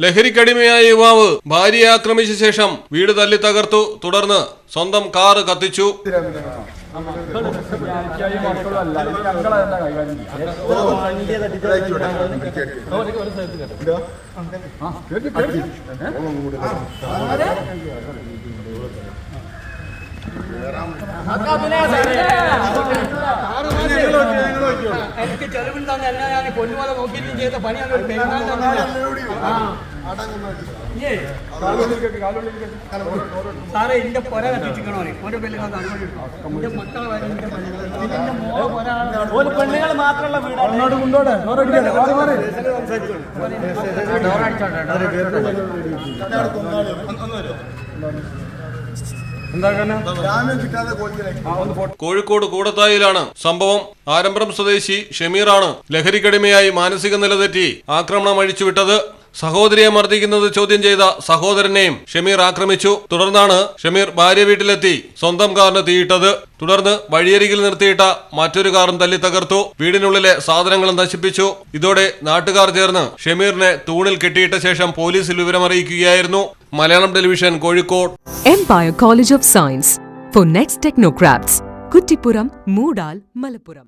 ലഹരിക്കടിമയായ യുവാവ് ഭാര്യയെ ആക്രമിച്ച ശേഷം വീട് തല്ലി തകർത്തു തുടർന്ന് സ്വന്തം കാറ് കത്തിച്ചു എനിക്ക് ചെലവുണ്ടാകുന്ന എല്ലാം ഞാൻ പൊന്നുപോലെ നോക്കിയിട്ടും ചെയ്ത പണിയാണ് ഒരു പെരുന്നാൾ സാറേ എന്റെ പൊര കത്തിച്ചിക്കണോ ഒരു പേര് അനുമതി എന്റെ മക്കളെ പെണ്ണുങ്ങൾ മാത്രമുള്ള കോഴിക്കോട് കൂടത്തായിലാണ് സംഭവം. ആരംഭം സ്വദേശി ഷമീറാണ് ലഹരിക്കടിമയായി മാനസിക നില തെറ്റി ആക്രമണം അഴിച്ചുവിട്ടത്. സഹോദരിയെ മർദ്ദിക്കുന്നത് ചോദ്യം ചെയ്ത സഹോദരനെയും ഷമീർ ആക്രമിച്ചു. തുടർന്നാണ് ഷമീർ ഭാര്യ വീട്ടിലെത്തി സ്വന്തം കാറിന് തീയിട്ടത്. തുടർന്ന് വഴിയരികിൽ നിർത്തിയിട്ട മറ്റൊരു കാറും തല്ലി തകർത്തു. വീടിനുള്ളിലെ സാധനങ്ങളും നശിപ്പിച്ചു. ഇതോടെ നാട്ടുകാർ ചേർന്ന് ഷമീറിനെ തൂണിൽ കെട്ടിയിട്ട ശേഷം പോലീസിൽ വിവരമറിയിക്കുകയായിരുന്നു. Malayalam television Kozhikode. Empire College of Science for Next Technocrafts Kuttippuram Moodal Malappuram